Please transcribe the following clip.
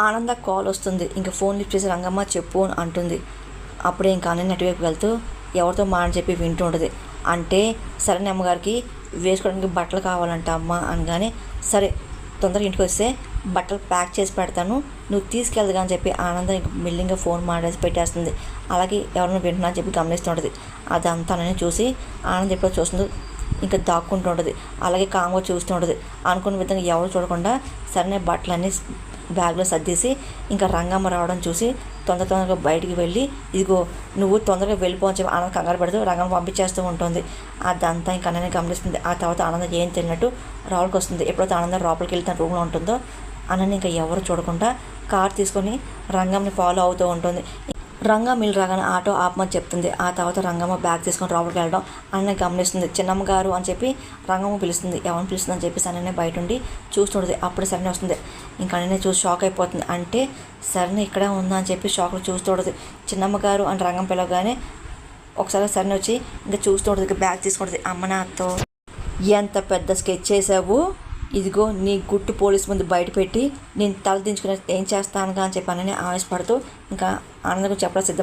ఆనంద కాల్ వస్తుంది. ఇంకా ఫోన్ లిఫ్ట్ చేసి రంగమ్మ చెప్పు అని అంటుంది. అప్పుడే ఇంకా అన్నయ్య అటువైపు వెళ్తూ ఎవరితో మాట చెప్పి వింటూ ఉంటుంది. అంటే సరే అమ్మగారికి వేసుకోవడానికి బట్టలు కావాలంట అమ్మ అనగానే సరే తొందరగా ఇంటికి వస్తే బట్టలు ప్యాక్ చేసి పెడతాను. నువ్వు తీసుకెళ్దుగా అని చెప్పి ఆనందం ఇంక మిల్లింగా ఫోన్ మాట్లాడేసి పెట్టేస్తుంది. అలాగే ఎవరైనా వింటున్నా అని చెప్పి గమనిస్తుంటుంది అదంతా నేను చూసి ఆనందం ఎప్పుడో చూస్తుంది ఇంకా దాక్కుంటూ ఉంటుంది. అలాగే కామ్గా చూస్తూ ఉంటుంది. అనుకున్న విధంగా ఎవరు చూడకుండా సరైన బట్టలన్నీ బ్యాగ్లో సర్దేసి ఇంకా రంగమ్మ రావడం చూసి తొందర తొందరగా బయటికి వెళ్ళి ఇదిగో నువ్వు తొందరగా వెళ్ళిపోవని చెప్పి ఆనందం కంగారు పెడుతూ రంగమ్మ పంపించేస్తూ ఉంటుంది. అదంతా ఇంకా అన్నని గమనిస్తుంది. ఆ తర్వాత ఆనందం ఏం తెలియనట్టు రావులకి వస్తుంది. ఎప్పుడైతే ఆనందం లోపలికి వెళ్తే రూమ్లో ఉంటుందో అన్నని ఇంకా ఎవరు చూడకుండా కార్ తీసుకొని రంగంని ఫాలో అవుతూ ఉంటుంది. రంగం మిల్ రాగానే ఆటో ఆపమని చెప్తుంది. ఆ తర్వాత రంగమ్మ బ్యాగ్ తీసుకొని లోపలికి వెళ్ళడం అన్నని గమనిస్తుంది. చిన్నమ్మ గారు అని చెప్పి రంగమ్మ పిలుస్తుంది. ఎవరిని పిలుస్తుంది అని చెప్పి సరైన బయట ఉండి చూస్తుంటుంది. అప్పుడు సరైన వస్తుంది. ఇంకా అన్నీ చూసి షాక్ అయిపోతుంది. అంటే సరైన ఇక్కడే ఉందా అని చెప్పి షాక్లో చూస్తుంటుంది. చిన్నమ్మ గారు అని రంగం పిలవగానే ఒకసారి సరైన వచ్చి ఇంకా చూస్తుంటుంది. ఇంకా బ్యాగ్ తీసుకుంటుంది. అమ్మ నాతో ఎంత పెద్ద స్కెచ్ చేసావు ఇదిగో నీ గుట్టు పోలీస్ ముందు బయట పెట్టి నేను తల దించుకుని ఏం చేస్తానుగా అని చెప్పి అని ఆవేశపడుతూ ఇంకా ఆనందకు చెప్పడం సిద్ధం